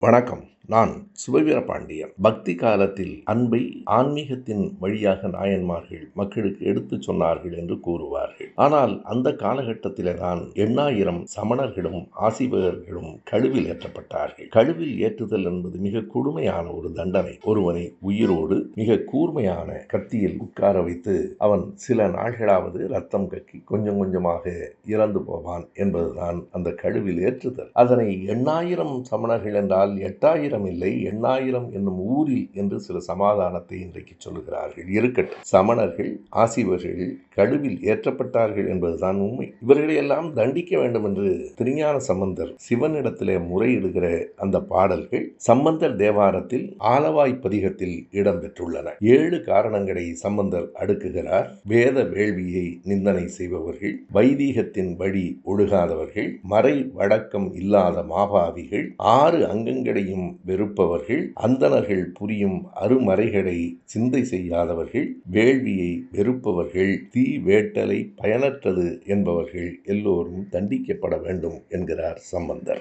வணக்கம். நான் சுபவீர பாண்டியன் பக்தி காலத்தில் அன்பை ஆன்மீகத்தின் வழியாக நாயன்மார்கள் மக்களுக்கு எடுத்துச் சொன்னார்கள் என்று கூறுவார்கள். ஆனால் அந்த காலகட்டத்தில்தான் எண்ணாயிரம் சமணர்களும் ஆசிபகர்களும் கழுவில் ஏற்றப்பட்டார்கள். கழுவில் ஏற்றுதல் என்பது மிக கொடுமையான ஒரு தண்டனை. ஒருவனை உயிரோடு மிக கூர்மையான கத்தியில் உட்கார வைத்து அவன் சில நாள்களாவது ரத்தம் கக்கி கொஞ்சம் கொஞ்சமாக இறந்து போவான் என்பதுதான் அந்த கழுவில் ஏற்றுதல். அதனை எண்ணாயிரம் சமணர்கள் என்றால் எட்டாயிரம் இல்லை எண்ணாயிரம் என்னும் ஊரில் என்று சில சமாதானத்தை இன்றைக்கு சொல்லுகிறார்கள். இருக்கட்டும். சமணர்கள் ஆசிவர்கள் கழுவில் ஏற்றப்பட்டார்கள் என்பதுதான் உண்மை. இவர்களை எல்லாம் தண்டிக்க வேண்டும் என்று திருஞான சம்பந்தர் சிவனிடத்திலே முறையிடுகிற அந்த பாடல்கள் சம்பந்தர் தேவாரத்தில் ஆலவாய் பதிகத்தில் இடம்பெற்றுள்ளன. ஏழு காரணங்களை சம்பந்தர் அடுக்குகிறார். வேத வேள்வியை நிந்தனை செய்பவர்கள் வைதீகத்தின் வழி ஒழுகாதவர்கள் மறை வழக்கம் இல்லாத மாபாவிகள் ஆறு அங்கங்களையும் வெறுப்பவர்கள் அந்தணர்கள் புரியும் அருமறைகளை சிந்தை செய்யாதவர்கள் வேள்வியை வெறுப்பவர்கள் தீ வேட்டலை பயனற்றது என்பவர்கள் எல்லோரும் தண்டிக்கப்பட வேண்டும் என்கிறார் சம்பந்தர்.